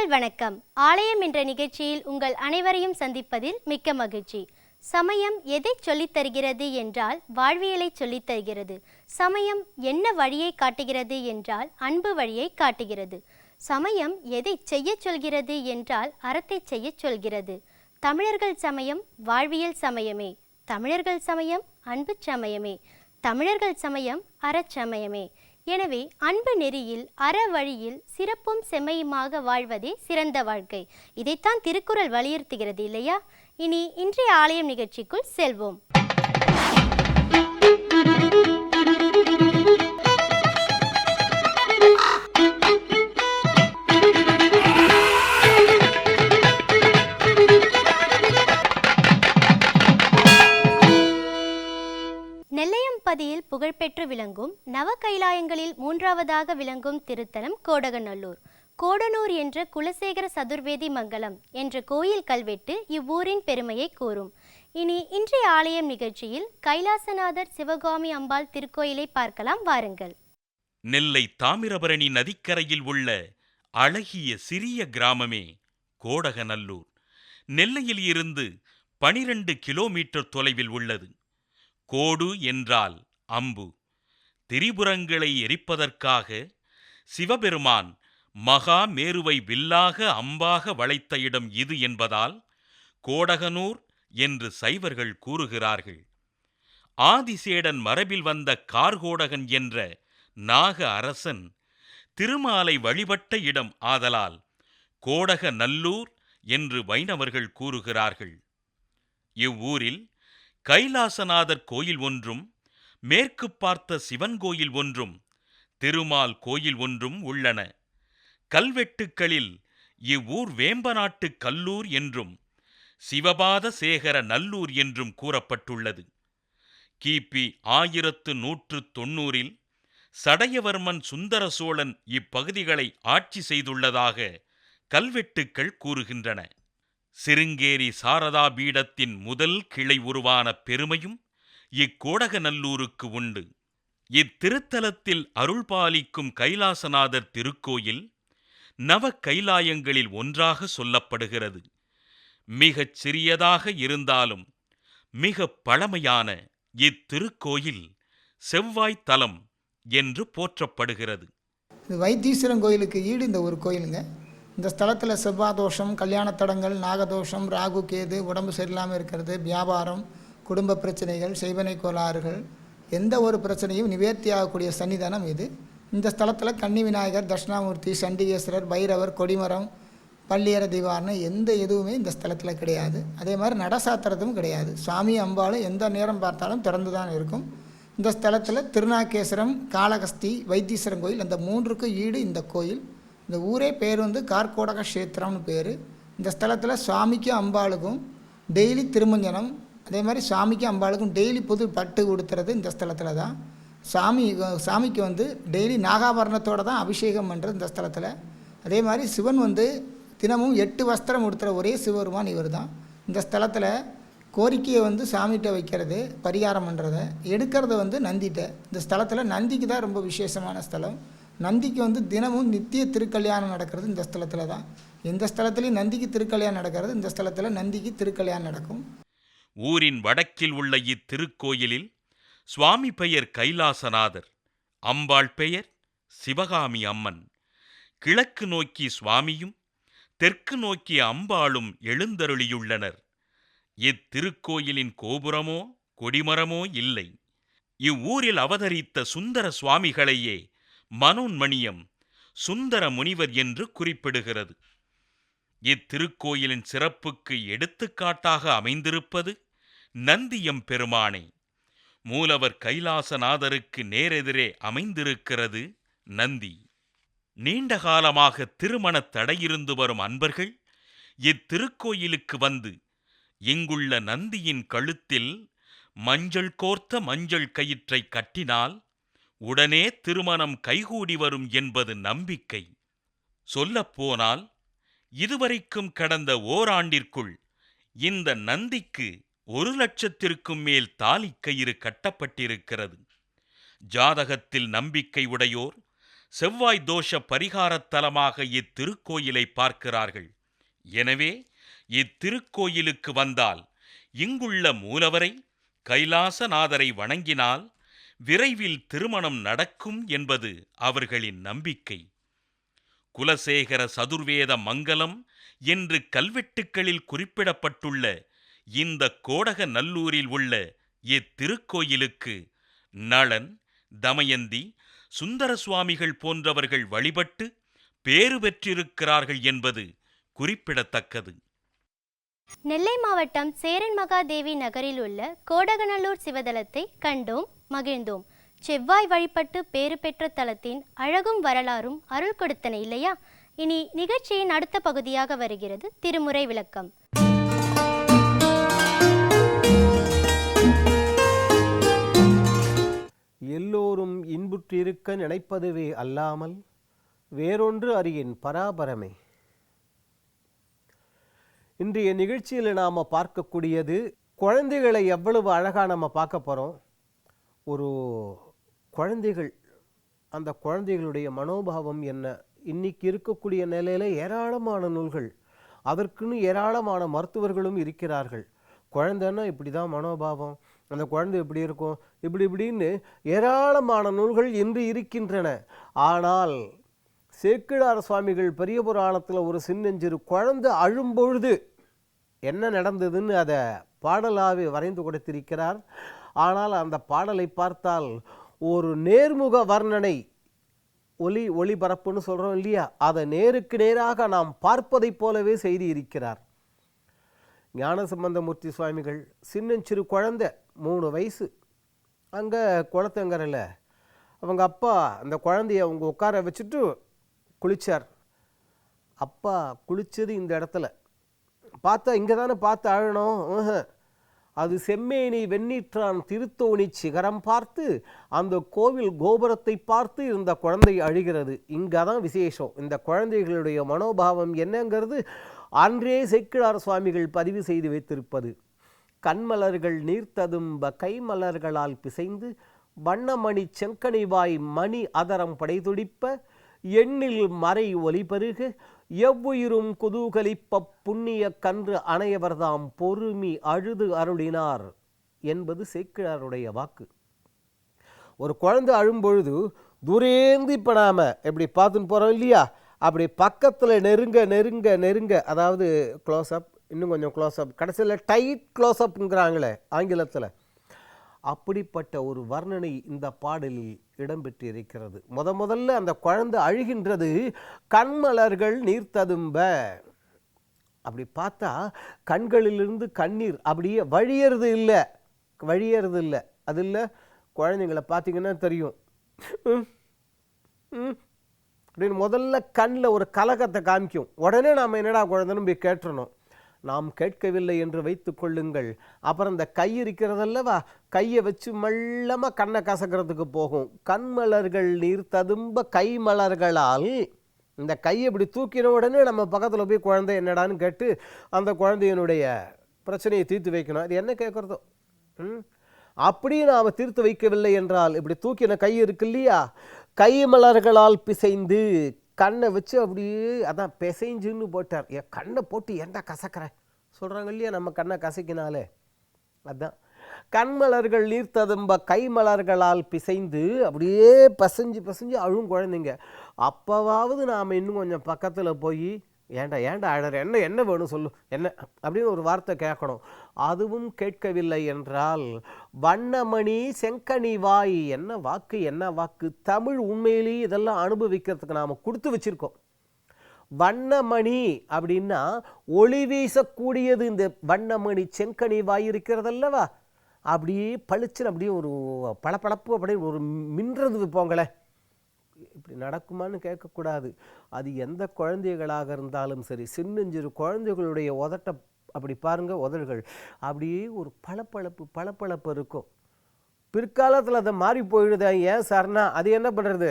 நேயர்கள் வணக்கம். ஆலயம் என்ற நிகழ்ச்சியில் உங்கள் அனைவரையும் சந்திப்பதில் மிக்க மகிழ்ச்சி. சமயம் எதை சொல்லித் தருகிறது என்றால் வாழ்வியலை சொல்லித் தருகிறது. சமயம் என்ன வழியை காட்டுகிறது என்றால் அன்பு வழியை காட்டுகிறது. சமயம் எதை செய்யச் சொல்கிறது என்றால் அறத்தை செய்யச் சொல்கிறது. தமிழர்கள் சமயம் வாழ்வியல் சமயமே. தமிழர்கள் சமயம் அன்பு சமயமே. தமிழர்கள் சமயம் அறச்சமயமே எனவே அன்பு நெறியில் அற வழியில் சிறப்பும் செம்மையுமாக வாழ்வதே சிறந்த வாழ்க்கை. இதைத்தான் திருக்குறள் வலியுறுத்துகிறது இல்லையா? இனி இன்றைய ஆலயம் நிகழ்ச்சிக்குள் செல்வோம். திருப்பதியில் புகழ்பெற்று விளங்கும் நவ கைலாயங்களில் மூன்றாவதாக விளங்கும் திருத்தலம் கோடகநல்லூர். கோடனூர் என்ற குலசேகர சதுர்வேதி மங்கலம் என்ற கோயில் கல்வெட்டு இவ்வூரின் பெருமையை கூறும். இனி இன்றைய ஆலயம் நிகழ்ச்சியில் கைலாசநாதர் சிவகாமி அம்பாள் திருக்கோயிலை பார்க்கலாம் வாருங்கள். நெல்லை தாமிரபரணி நதிக்கரையில் உள்ள அழகிய சிறிய கிராமமே கோடகநல்லூர். நெல்லையில் இருந்து பனிரெண்டு கிலோமீட்டர் தொலைவில் உள்ளது. கோடு என்றால் அம்பு. திரிபுரங்களை எரிப்பதற்காக சிவபெருமான் மகா மேருவை வில்லாக அம்பாக வளைத்த இடம் இது என்பதால் கோடகனூர் என்று சைவர்கள் கூறுகிறார்கள். ஆதிசேடன் மரபில் வந்த கார்கோடகன் என்ற நாக அரசன் திருமாலை வழிபட்ட இடம் ஆதலால் கோடக நல்லூர் என்று வைணவர்கள் கூறுகிறார்கள். இவ்வூரில் கைலாசநாதர் கோயில் ஒன்றும் மேற்கு பார்த்த சிவன் கோயில் ஒன்றும் திருமால் கோயில் ஒன்றும் உள்ளன. கல்வெட்டுக்களில் இவ்வூர் வேம்பநாட்டு கல்லூர் என்றும் சிவபாத சேகர நல்லூர் என்றும் கூறப்பட்டுள்ளது. கிபி ஆயிரத்து நூற்று தொன்னூறில் சடையவர்மன் சுந்தர சோழன் இப்பகுதிகளை ஆட்சி செய்துள்ளதாக கல்வெட்டுக்கள் கூறுகின்றன. சிருங்கேரி சாரதா பீடத்தின் முதல் கிளை உருவான பெருமையும் இக்கோடகநல்லூருக்கு உண்டு. இத்திருத்தலத்தில் அருள்பாலிக்கும் கைலாசநாதர் திருக்கோயில் நவ கைலாயங்களில் ஒன்றாக சொல்லப்படுகிறது. மிகச் சிறியதாக இருந்தாலும் மிக பழமையான இத்திருக்கோயில் செவ்வாய் தலம் என்று போற்றப்படுகிறது. வைத்தீஸ்வரன் கோயிலுக்கு ஈடு இந்த ஒரு கோயிலுங்க. இந்த ஸ்தலத்தில் செவ்வாதோஷம் கல்யாண தடங்கள் நாகதோஷம் ராகு கேது உடம்பு சரியில்லாமல் இருக்கிறது வியாபாரம் குடும்ப பிரச்சனைகள் செய்வனை கோளாறுகள் எந்த ஒரு பிரச்சனையும் நிவர்த்தி ஆகக்கூடிய சன்னிதானம் இது. இந்த ஸ்தலத்தில் கன்னி விநாயகர் தட்சிணாமூர்த்தி சண்டிகேஸ்வரர் பைரவர் கொடிமரம் பள்ளியர திவார்னு எந்த எதுவுமே இந்த ஸ்தலத்தில் கிடையாது. அதே மாதிரி நடசாத்துறதும் கிடையாது. சுவாமி அம்பாலும் எந்த நேரம் பார்த்தாலும் திறந்து தான் இருக்கும். இந்த ஸ்தலத்தில் திருநாகேஸ்வரம் காளகஸ்தி வைத்தீஸ்வரன் கோயில் அந்த மூன்றுக்கும் ஈடு இந்த கோயில். இந்த ஊரே பேர் வந்து கார்கோடக கஷேத்திரம்னு பேர். இந்த ஸ்தலத்தில் சுவாமிக்கும் அம்பாளுக்கும் டெய்லி திருமஞ்சனம் அதே மாதிரி சாமிக்கும் அம்பாளுக்கும் டெய்லி புது பட்டு உடுத்துறது இந்த ஸ்தலத்தில் தான். சாமி சாமிக்கு வந்து டெய்லி நாகாபரணத்தோடு தான் அபிஷேகம் பண்ணுறது இந்த ஸ்தலத்தில். அதே மாதிரி சிவன் வந்து தினமும் எட்டு வஸ்திரம் உடுத்துகிற ஒரே சிவபெருமான் இவர் தான். இந்த ஸ்தலத்தில் கோரிக்கையை வந்து சாமிகிட்ட வைக்கிறது பரிகாரம் பண்ணுறத எடுக்கிறத வந்து நந்திட்ட இந்த ஸ்தலத்தில் நந்திக்கு தான் ரொம்ப விசேஷமான ஸ்தலம். நந்திக்கு வந்து தினமும் நித்திய திருக்கல்யாணம் நடக்கிறது இந்த ஸ்தலத்தில் தான். எந்த ஸ்தலத்துலையும் நந்திக்கு திருக்கல்யாணம் நடக்கிறது இந்த ஸ்தலத்தில் நந்திக்கு திருக்கல்யாணம் நடக்கும். ஊரின் வடக்கில் உள்ள இத்திருக்கோயிலில் சுவாமி பெயர் கைலாசநாதர் அம்பாள் பெயர் சிவகாமி அம்மன். கிழக்கு நோக்கி சுவாமியும் தெற்கு நோக்கி அம்பாளும் எழுந்தருளியுள்ளனர். இத்திருக்கோயிலின் கோபுரமோ கொடிமரமோ இல்லை. இவ்வூரில் அவதரித்த சுந்தர சுவாமிகளையே மனோன்மணியம் சுந்தர முனிவர் என்று குறிப்பிடுகிறது. இத்திருக்கோயிலின் சிறப்புக்கு எடுத்துக்காட்டாக அமைந்திருப்பது நந்தியம் பெருமானை. மூலவர் கைலாசநாதருக்கு நேரெதிரே அமைந்திருக்கிறது நந்தி. நீண்ட காலமாக திருமணத் தடையிருந்து வரும் அன்பர்கள் இத்திருக்கோயிலுக்கு வந்து இங்குள்ள நந்தியின் கழுத்தில் மஞ்சள் கோர்த்த மஞ்சள் கயிற்றை கட்டினால் உடனே திருமணம் கைகூடி வரும் என்பது நம்பிக்கை. சொல்லப்போனால் இதுவரைக்கும் கடந்த ஓராண்டிற்குள் இந்த நந்திக்கு ஒரு லட்சத்திற்கும் மேல் தாலிக் கயிறு கட்டப்பட்டிருக்கிறது. ஜாதகத்தில் நம்பிக்கை உடையோர் செவ்வாய் தோஷ பரிகாரத்தலமாக இத்திருக்கோயிலை பார்க்கிறார்கள். எனவே இத்திருக்கோயிலுக்கு வந்தால் இங்குள்ள மூலவரை கைலாசநாதரை வணங்கினால் விரைவில் திருமணம் நடக்கும் என்பது அவர்களின் நம்பிக்கை. குலசேகர சதுர்வேத மங்கலம் என்று கல்வெட்டுக்களில் குறிப்பிடப்பட்டுள்ள இந்த கோடக நல்லூரில் உள்ள இத்திருக்கோயிலுக்கு நளன் தமயந்தி சுந்தர சுவாமிகள் போன்றவர்கள் வழிபட்டு பேறு பெற்றிருக்கிறார்கள் என்பது குறிப்பிடத்தக்கது. நெல்லை மாவட்டம் சேரன் மகாதேவி நகரில் உள்ள கோடகநல்லூர் சிவதலத்தை கண்டோம். மகிழ்ந்தோம். செவ்வாய் வழிபட்டு பேறு பெற்ற தலத்தின் அழகும் வரலாறும் அருள் கொடுத்தன இல்லையா? இனி நிகழ்ச்சியின் அடுத்த பகுதியாக வருகிறது திருமுறை விளக்கம். எல்லோரும் இன்புற்றிருக்க நினைப்பதுவே அல்லாமல் வேறொன்று அறியின் பராபரமே. இன்றைய நிகழ்ச்சியில் நாம் பார்க்கக்கூடியது குழந்தைகளை எவ்வளவு அழகாக நம்ம பார்க்க போகிறோம் ஒரு குழந்தைகள் அந்த குழந்தைகளுடைய மனோபாவம் என்ன? இன்னைக்கு இருக்கக்கூடிய நிலையில் ஏராளமான நூல்கள் அதற்குன்னு ஏராளமான மருத்துவர்களும் இருக்கிறார்கள். குழந்தைன்னா இப்படி தான் மனோபாவம். அந்த குழந்தை இப்படி இருக்கும்? இப்படி இப்படின்னு ஏராளமான நூல்கள் இன்று இருக்கின்றன. ஆனால் சேக்கிழார் சுவாமிகள் பெரிய புராணத்தில் ஒரு சின்னஞ்சிறு குழந்தை அழும்பொழுது என்ன நடந்ததுன்னு அதை பாடலாகவே வரைந்து கொடுத்திருக்கிறார். ஆனால் அந்த பாடலை பார்த்தால் ஒரு நேர்முக வர்ணனை ஒலி ஒளிபரப்புன்னு சொல்கிறோம் இல்லையா? அதை நேருக்கு நேராக நாம் பார்ப்பதைப் போலவே செய்தி இருக்கிறார். ஞானசம்பந்தமூர்த்தி சுவாமிகள் சின்னஞ்சிறு குழந்தை மூணு வயசு. அங்கே குளத்தங்கரையில் அவங்க அப்பா அந்த குழந்தைய அவங்க உட்கார வச்சுட்டு குளித்தார் அப்பா குளித்தது இந்த இடத்துல. பார்த்தா இங்கே தானே பார்த்து அழணும். அது செம்மேனி வெண்ணீற்றான் திருத்தோணி சிகரம் பார்த்து அந்த கோவில் கோபுரத்தை பார்த்து இந்த குழந்தை அழுகிறது. இங்கே தான் விசேஷம். இந்த குழந்தைகளுடைய மனோபாவம் என்னங்கிறது அன்றே செக்கிழார் சுவாமிகள் பதிவு செய்து வைத்திருப்பது. கண்மலர்கள் நீர்த்ததும்ப கைமலர்களால் பிசைந்து வண்ணமணி செங்கனிவாய் மணி அதரம் படைதுடிப்ப எண்ணில் மறை ஒலிபருகு எவ்வுயிரும் குதூகலிப்ப புண்ணிய கன்று அணையவர்தாம் பொறுமி அழுது அருளினார் என்பது சேக்கிழாருடைய வாக்கு. ஒரு குழந்தை அழும்பொழுது தூரேந்து இப்போ நாம் எப்படி பார்த்துன்னு போகிறோம் இல்லையா? அப்படி பக்கத்தில் நெருங்க நெருங்க நெருங்க அதாவது க்ளோஸ்அப் இன்னும் கொஞ்சம் க்ளோஸ்அப் கடைசியில் டைட் க்ளோஸ்அப்புங்கிறாங்களே ஆங்கிலத்தில். அப்படிப்பட்ட ஒரு வர்ணனை இந்த பாடலில் இடம்பெற்றிருக்கிறது. முத முதல்ல அந்த குழந்தை அழுகின்றது கண்மலர்கள் நீர்த்ததும்ப. அப்படி பார்த்தா கண்களிலிருந்து கண்ணீர் அப்படியே வழியறது இல்லை வழியறது இல்லை. அது இல்லை குழந்தைங்களை பார்த்தீங்கன்னா தெரியும். ம், அப்படின்னு முதல்ல கண்ணில் ஒரு கலக்கத்தை காமிக்கும். உடனே நாம் என்னடா குழந்தைன்னு போய் கேட்டுறணும். நாம் கேட்கவில்லை என்று வைத்து கொள்ளுங்கள். அப்புறம் இந்த கை இருக்கிறதல்லவா? கையை வச்சு மெல்லமாக கண்ணை கசக்கிறதுக்கு போகும். கண்மலர்கள் நீர் ததும்ப கை மலர்களால் இந்த கையை இப்படி தூக்கின உடனே நம்ம பக்கத்தில் போய் குழந்தை என்னடான்னு கேட்டு அந்த குழந்தையினுடைய பிரச்சனையை தீர்த்து வைக்கணும். அது என்ன கேட்குறதோ ம்? அப்படியே நாம் தீர்த்து வைக்கவில்லை என்றால் இப்படி தூக்கின கை இருக்கு இல்லையா? கை மலர்களால் பிசைந்து கண்ணை வச்சு அப்படியே அதான் பிசைஞ்சுன்னு போட்டார். என் கண்ணை போட்டு ஏன்டா கசக்கிற சொல்கிறாங்க இல்லையா நம்ம கண்ணை கசக்கினாலே. அதான். கண்மலர்கள் நீர்த்ததும்ப கைமலர்களால் பிசைந்து அப்படியே பசைஞ்சு பசைஞ்சு அழும் குழந்தைங்க. அப்போவாவது நாம் இன்னும் கொஞ்சம் பக்கத்தில் போய் ஏன்டா ஏன்டா அழற? என்ன என்ன வேணும் சொல்லு? என்ன? அப்படின்னு ஒரு வார்த்தை கேட்கணும். அதுவும் கேட்கவில்லை என்றால் வண்ணமணி செங்கனி வாய் என்ன வாக்கு என்ன வாக்கு? தமிழ் உண்மையிலேயே இதெல்லாம் அனுபவிக்கிறதுக்கு நாம் கொடுத்து வச்சிருக்கோம். வண்ணமணி அப்படின்னா ஒளி வீசக்கூடியது. இந்த வண்ணமணி செங்கனி வாய் இருக்கிறதல்லவா? அப்படியே பளிச்சுன்னு அப்படியே ஒரு பளபளப்பு அப்படியே ஒரு மின்றது போங்களேன். இப்படி நடக்குமான்னு கேட்கக்கூடாது. அது எந்த குழந்தைகளாக இருந்தாலும் சரி சின்னஞ்சிறு குழந்தைகளுடைய உதட்ட அப்படி பாருங்க உதடுகள். அப்படியே ஒரு பளபளப்பு பளபளப்பு இருக்கும். பிற்காலத்தில் அதை மாறி போயிடுதா. ஏன் சார்னா அது என்ன பண்ணுறது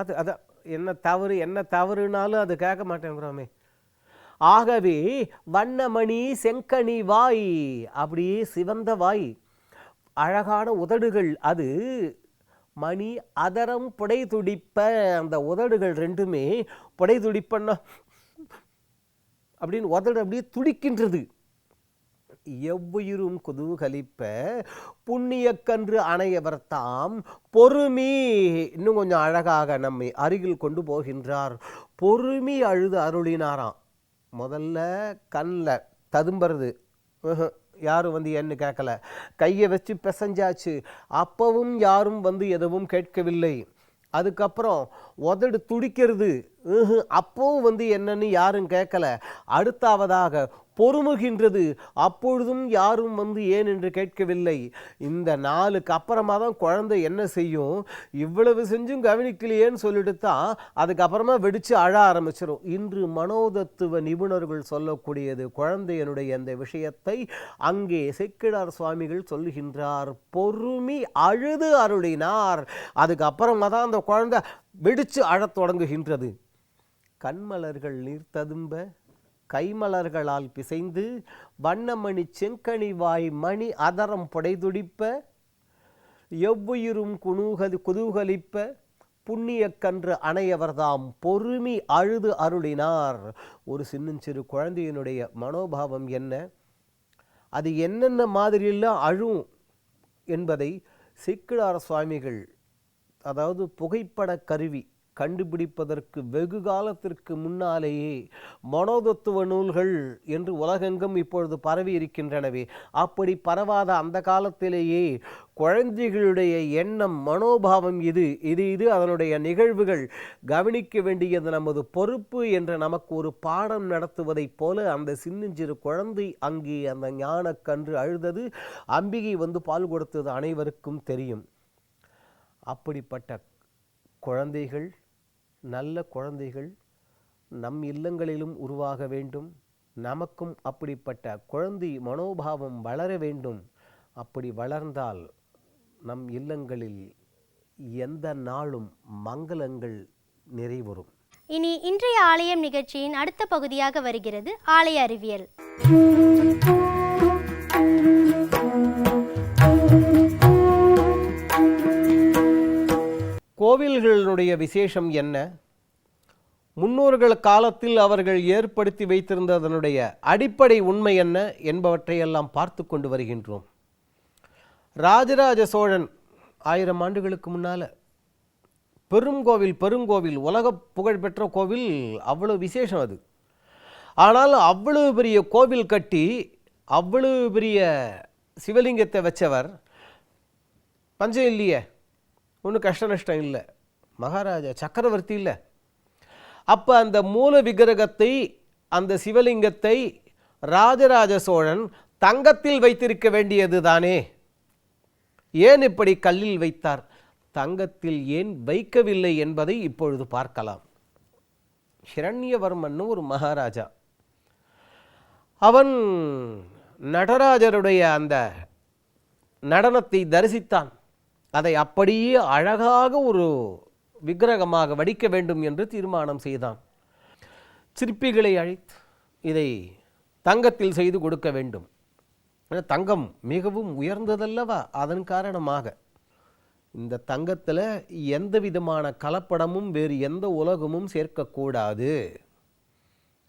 அது அதான் என்ன தவறு என்ன தவறுனாலும் அது கேட்க மாட்டேங்கிறோமே ஆகவே வண்ணமணி செங்கனி வாய் அப்படியே சிவந்த வாய். அழகான உதடுகள் அது. மணி அதரம் புடை துடிப்ப அந்த உதடுகள் ரெண்டுமே புடை துடிப்பன்னா அப்படின்னு உதடு அப்படியே துடிக்கின்றது. எவ்வுயிரும் குதூகலிப்ப புண்ணியக்கன்று அணையவர் தாம் பொறுமி. இன்னும் கொஞ்சம் அழகாக நம்மை அருகில் கொண்டு போகின்றார். பொறுமி அழுது அருளினாராம். முதல்ல கண்ணில் ததும்புறது. யாரும் வந்து என்ன கேட்கல கையை வச்சு பிசைஞ்சாச்சு. அப்பவும் யாரும் வந்து எதுவும் கேட்கவில்லை. அதுக்கப்புறம் உதடு துடிக்கிறது. அப்பவும் வந்து என்னன்னு யாரும் கேட்கல அடுத்தாவதாக பொறுமுகின்றது. அப்பொழுதும் யாரும் வந்து ஏன் என்று கேட்கவில்லை. இந்த நாளுக்கு அப்புறமா தான் குழந்தை என்ன செய்யும்? இவ்வளவு செஞ்சும் கவனிக்கலையேன்னு சொல்லிட்டு தான் அதுக்கப்புறமா வெடித்து அழ ஆரம்பிச்சிடும் இன்று மனோதத்துவ நிபுணர்கள் சொல்லக்கூடியது குழந்தையனுடைய அந்த விஷயத்தை அங்கே செக்கிடார் சுவாமிகள் சொல்லுகின்றார். பொறுமி அழுது அருளினார். அதுக்கப்புறமா தான் அந்த குழந்தை வெடித்து அழத் தொடங்குகின்றது. கண்மலர்கள் நீர் ததும்ப கைமலர்களால் பிசைந்து வண்ணமணி செங்கனிவாய் மணி அதரம் புடைதுடிப்ப எவ்வுயிரும் குணூகது குதூகலிப்ப புண்ணியக்கன்று அணையவர்தாம் பொறுமி அழுது அருளினார். ஒரு சின்னஞ்சிறு குழந்தையினுடைய மனோபாவம் என்ன? அது என்னென்ன மாதிரியெல்லாம் அழும் என்பதை சிக்கிழார் சுவாமிகள் அதாவது புகைப்பட கருவி கண்டுபிடிப்பதற்கு வெகு காலத்திற்கு முன்னாலேயே மனோதத்துவ நூல்கள் என்று உலகெங்கும் இப்பொழுது பரவி இருக்கின்றனவே. அப்படி பரவாத அந்த காலத்திலேயே குழந்தைகளுடைய எண்ணம் மனோபாவம் இது. இது இது அதனுடைய நிகழ்வுகள். கவனிக்க வேண்டியது நமது பொறுப்பு என்ற நமக்கு ஒரு பாடம் நடத்துவதைப் போல அந்த சின்னஞ்சிறு குழந்தை அங்கே அந்த ஞானக்கன்று அழுதது. அம்பிகை வந்து பால் கொடுத்தது அனைவருக்கும் தெரியும். அப்படிப்பட்ட குழந்தைகள் நல்ல குழந்தைகள் நம் இல்லங்களிலும் உருவாக வேண்டும். நமக்கும் அப்படிப்பட்ட குழந்தை மனோபாவம் வளர வேண்டும். அப்படி வளர்ந்தால் நம் இல்லங்களில் எந்த நாளும் மங்களங்கள் நிறைவுறும். இனி இன்றைய ஆலயம் நிகழ்ச்சியின் அடுத்த பகுதியாக வருகிறது ஆலய அறிவியல். கோவில்களுடைய விசேஷம் என்ன? முன்னோர்கள் காலத்தில் அவர்கள் ஏற்படுத்தி வைத்திருந்ததனுடைய அடிப்படை உண்மை என்ன என்பவற்றையெல்லாம் பார்த்து கொண்டு வருகின்றோம். ராஜராஜ சோழன் ஆயிரம் ஆண்டுகளுக்கு முன்னால் பெருங்கோவில் பெருங்கோவில் உலக புகழ்பெற்ற கோவில் அவ்வளோ விசேஷம் அது. ஆனால் அவ்வளவு பெரிய கோவில் கட்டி அவ்வளவு பெரிய சிவலிங்கத்தை வச்சவர் பஞ்சம் இல்லையே ஒன்றும் கஷ்ட நஷ்டம் இல்லை. மகாராஜா சக்கரவர்த்தி இல்லை. அப்போ அந்த மூல விக்கிரகத்தை அந்த சிவலிங்கத்தை ராஜராஜ சோழன் தங்கத்தில் வைத்திருக்க வேண்டியது தானே? ஏன் இப்படி கல்லில் வைத்தார்? தங்கத்தில் ஏன் வைக்கவில்லை என்பதை இப்பொழுது பார்க்கலாம். ஹிரண்யவர்மன் ஒரு மகாராஜா. அவன் நடராஜருடைய அந்த நடனத்தை தரிசித்தான். அதை அப்படியே அழகாக ஒரு விக்கிரகமாக வடிக்க வேண்டும் என்று தீர்மானம் செய்தான். சிற்பிகளை அழைத்து இதை தங்கத்தில் செய்து கொடுக்க வேண்டும். தங்கம் மிகவும் உயர்ந்ததல்லவா? அதன் காரணமாக. இந்த தங்கத்தில் எந்த விதமான கலப்படமும் வேறு எந்த உலகமும் சேர்க்கக்கூடாது.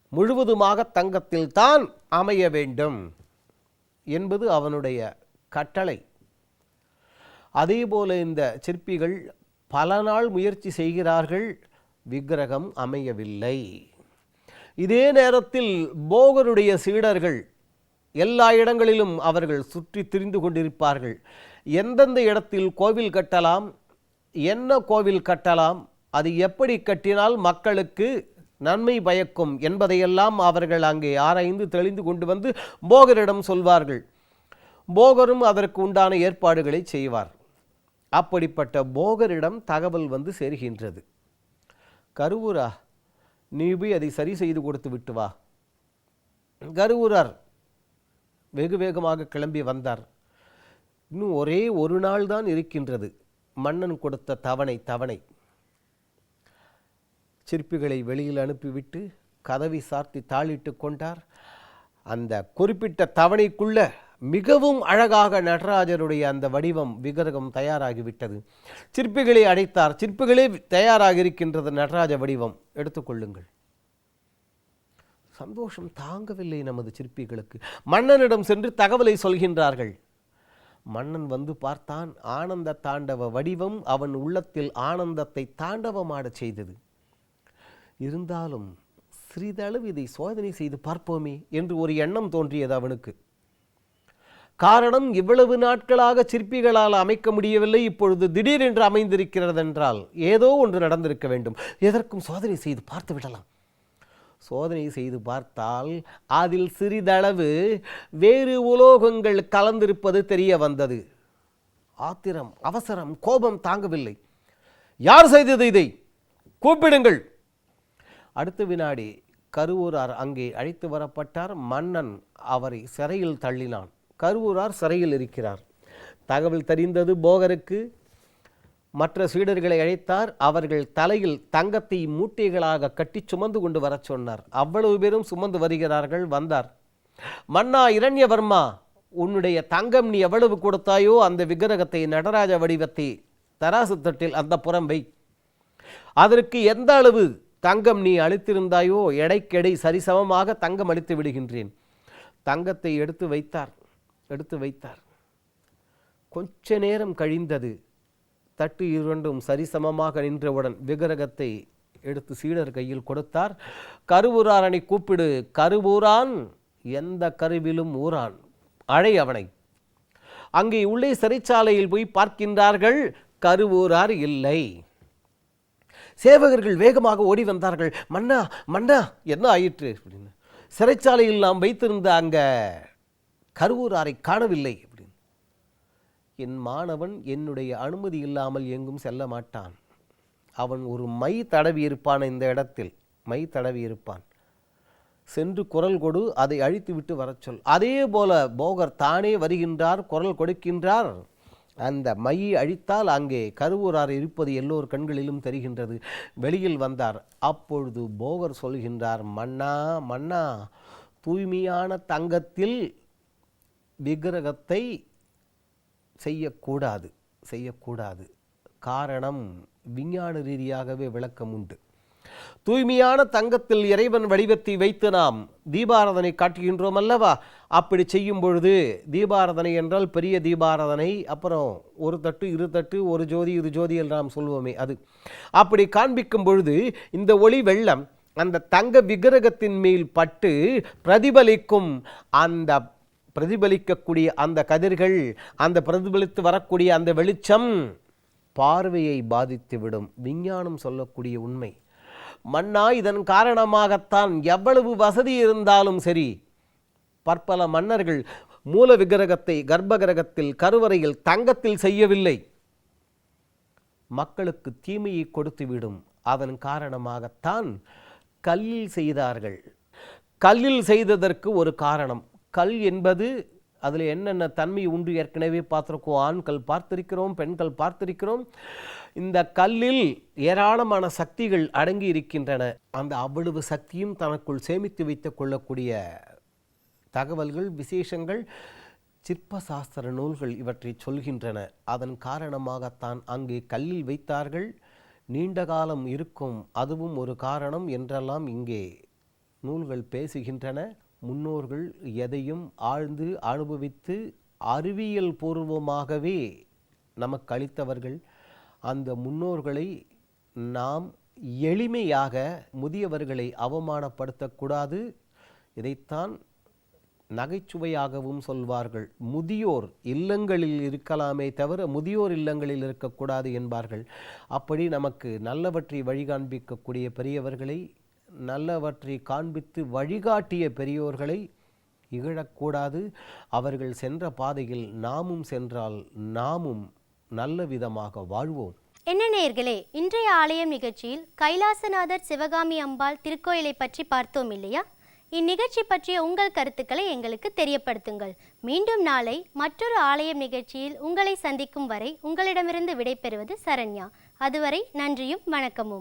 முழுவதுமாக தங்கத்தில் தான் அமைய வேண்டும் என்பது அவனுடைய கட்டளை. அதேபோல இந்த சிற்பிகள் பல நாள் முயற்சி செய்கிறார்கள் விக்கிரகம் அமையவில்லை. இதே நேரத்தில் போகருடைய சீடர்கள் எல்லா இடங்களிலும் அவர்கள் சுற்றி திரிந்து கொண்டிருப்பார்கள். எந்தெந்த இடத்தில் கோவில் கட்டலாம் என்ன கோவில் கட்டலாம் அது எப்படி கட்டினால் மக்களுக்கு நன்மை பயக்கும் என்பதையெல்லாம் அவர்கள் அங்கே ஆராய்ந்து தெளிந்து கொண்டு வந்து போகரிடம் சொல்வார்கள். போகரும் அதற்கு உண்டான ஏற்பாடுகளை செய்வார். அப்படிப்பட்ட போகரிடம் தகவல் வந்து சேர்கின்றது. கருவூரா நீ போய் அதை சரி செய்து கொடுத்து விட்டு வா. கருவூரார் வெகு வேகமாக கிளம்பி வந்தார். இன்னும் ஒரே ஒரு நாள் தான் இருக்கின்றது. மன்னன் கொடுத்த தவணை தவணை. சிற்பிகளை வெளியில் அனுப்பிவிட்டு கதவை சார்த்தி தாளிட்டு கொண்டார். அந்த குறிப்பிட்ட தவணைக்குள்ள மிகவும் அழகாக நடராஜருடைய அந்த வடிவம் விக்கிரகம் தயாராகிவிட்டது. சிற்பிகளை அழைத்தார் சிற்பிகளே தயாராக இருக்கின்றது நடராஜ வடிவம். எடுத்துக்கொள்ளுங்கள் சந்தோஷம் தாங்கவில்லை நமது சிற்பிகளுக்கு. மன்னனிடம் சென்று தகவலை சொல்கின்றார்கள். மன்னன் வந்து பார்த்தான் ஆனந்த தாண்டவ வடிவம் அவன் உள்ளத்தில் ஆனந்தத்தை தாண்டவமாடச் செய்தது. இருந்தாலும் சிறிதளவு இதை சோதனை செய்து பார்ப்போமே என்று ஒரு எண்ணம் தோன்றியது அவனுக்கு. காரணம் இவ்வளவு நாட்களாக சிற்பிகளால் அமைக்க முடியவில்லை இப்பொழுது திடீரென்று அமைந்திருக்கிறதென்றால் ஏதோ ஒன்று நடந்திருக்க வேண்டும். எதற்கும் சோதனை செய்து பார்த்து விடலாம். சோதனை செய்து பார்த்தால் அதில் சிறிதளவு வேறு உலோகங்கள் கலந்திருப்பது தெரிய வந்தது. ஆத்திரம் அவசரம் கோபம் தாங்கவில்லை. யார் செய்தது இதை? கூப்பிடுங்கள். அடுத்த வினாடி கருவூரார் அங்கே அழைத்து வரப்பட்டார். மன்னன் அவரை சிறையில் தள்ளினான். கருவூரார் சிறையில் இருக்கிறார். தகவல் தெரிந்தது போகருக்கு. மற்ற சீடர்களை அழைத்தார். அவர்கள் தலையில் தங்கத்தை மூட்டைகளாக கட்டி சுமந்து கொண்டு வரச் சொன்னார். அவ்வளவு பேரும் சுமந்து வருகிறார்கள் வந்தார். மன்னா இரண்யவர்மா உன்னுடைய தங்கம் நீ எவ்வளவு கொடுத்தாயோ அந்த விக்கிரகத்தை நடராஜ வடிவத்தை தராசு தட்டில் அந்த புறம் வை. அதற்கு எந்த அளவு தங்கம் நீ அளித்திருந்தாயோ எடைக்கெடை சரிசமமாக தங்கம் அளித்து விடுகின்றேன். தங்கத்தை எடுத்து வைத்தார். எடுத்து வைத்தார். கொஞ்ச நேரம் கழிந்தது தட்டு இரண்டும் சரிசமமாக நின்றவுடன் விக்கிரகத்தை எடுத்து சீடர் கையில் கொடுத்தார். கருவூராரனை கூப்பிடு கருவூரான் எந்த கருவிலும் ஊரான் அழை அவனை. அங்கே உள்ளே சிறைச்சாலையில் போய் பார்க்கின்றார்கள் கருவூரார் இல்லை. சேவகர்கள் வேகமாக ஓடி வந்தார்கள். மன்னா மன்னா என்ன ஆயிற்று? அப்படின்னு சிறைச்சாலையில் நாம் வைத்திருந்த அங்க கருவூராரை காணவில்லை அப்படின்னு. என் மாணவன் என்னுடைய அனுமதி இல்லாமல் எங்கும் செல்ல மாட்டான். அவன் ஒரு மை தடவி இருப்பான் இந்த இடத்தில். மை தடவி இருப்பான். சென்று குரல் கொடு அதை அழித்து விட்டு வரச் சொல். அதே போல போகர் தானே வருகின்றார் குரல் கொடுக்கின்றார். அந்த மையை அழித்தால் அங்கே கருவூரார் இருப்பது எல்லோர் கண்களிலும் தெரிகின்றது. வெளியில் வந்தார். அப்பொழுது போகர் சொல்கின்றார் மன்னா மன்னா தூய்மையான தங்கத்தில் விக்கிரகத்தை செய்யக்கூடாது செய்யக்கூடாது. காரணம் விஞ்ஞான ரீதியாகவே விளக்கம் உண்டு. தூய்மையான தங்கத்தில் இறைவன் வடிவத்தை வைத்து நாம் தீபாராதனை காட்டுகின்றோம் அல்லவா? அப்படி செய்யும் பொழுது தீபாராதனை என்றால் பெரிய தீபாராதனை அப்புறம் ஒரு தட்டு இரு தட்டு ஒரு ஜோதி இரு ஜோதி என்று நாம் சொல்வோமே அது. அப்படி காண்பிக்கும் பொழுது இந்த ஒளி வெள்ளம் அந்த தங்க விக்கிரகத்தின் மேல் பட்டு பிரதிபலிக்கும் அந்த பிரதிபலிக்கக்கூடிய அந்த கதிர்கள் அந்த பிரதிபலித்து வரக்கூடிய அந்த வெளிச்சம் பார்வையை பாதித்துவிடும். விஞ்ஞானம் சொல்லக்கூடிய உண்மை. மன்னா இதன் காரணமாகத்தான் எவ்வளவு வசதி இருந்தாலும் சரி பற்பல மன்னர்கள் மூல விக்கிரகத்தை கர்ப்பகிரகத்தில் கருவறையில் தங்கத்தில் செய்யவில்லை. மக்களுக்கு தீமையை கொடுத்துவிடும். அதன் காரணமாகத்தான் கல்லில் செய்தார்கள். கல்லில் செய்ததற்கு ஒரு காரணம். கல் என்பது அதில் என்னென்ன தன்மை உண்டு? ஏற்கனவே பார்த்துருக்கோம். ஆண்கள் பார்த்திருக்கிறோம் பெண்கள் பார்த்திருக்கிறோம். இந்த கல்லில் ஏராளமான சக்திகள் அடங்கி இருக்கின்றன. அந்த அவ்வளவு சக்தியும் தனக்குள் சேமித்து வைத்துக் கொள்ளக்கூடிய தகவல்கள் விசேஷங்கள் சிற்ப சாஸ்திர நூல்கள் இவற்றை சொல்கின்றன. அதன் காரணமாகத்தான் அங்கே கல்லில் வைத்தார்கள். நீண்ட காலம் இருக்கும். அதுவும் ஒரு காரணம் என்றெல்லாம் இங்கே நூல்கள் பேசுகின்றன. முன்னோர்கள் எதையும் ஆழ்ந்து அனுபவித்து அறிவியல் பூர்வமாகவே நமக்கு அளித்தவர்கள். அந்த முன்னோர்களை நாம் எளிமையாக முதியவர்களை அவமானப்படுத்தக்கூடாது. இதைத்தான் நகைச்சுவையாகவும் சொல்வார்கள். முதியோர் இல்லங்களில் இருக்கலாமே தவிர முதியோர் இல்லங்களில் இருக்கக்கூடாது என்பார்கள். அப்படி நமக்கு நல்லவற்றை வழிகாண்பிக்கக்கூடிய பெரியவர்களை நல்லவற்றை காண்பித்து வழிகாட்டிய பெரியோர்களை இகழக்கூடாது. அவர்கள் சென்ற பாதையில் நாமும் சென்றால் நாமும் நல்ல விதமாக வாழ்வோம். என்ன நேயர்களே இன்றைய ஆலயம் நிகழ்ச்சியில் கைலாசநாதர் சிவகாமி அம்பாள் திருக்கோயிலை பற்றி பார்த்தோம் இல்லையா? இந்நிகழ்ச்சி பற்றிய உங்கள் கருத்துக்களை எங்களுக்கு தெரியப்படுத்துங்கள். மீண்டும் நாளை மற்றொரு ஆலயம் நிகழ்ச்சியில் உங்களை சந்திக்கும் வரை உங்களிடமிருந்து விடைபெறுவது சரண்யா. அதுவரை நன்றியும் வணக்கமும்.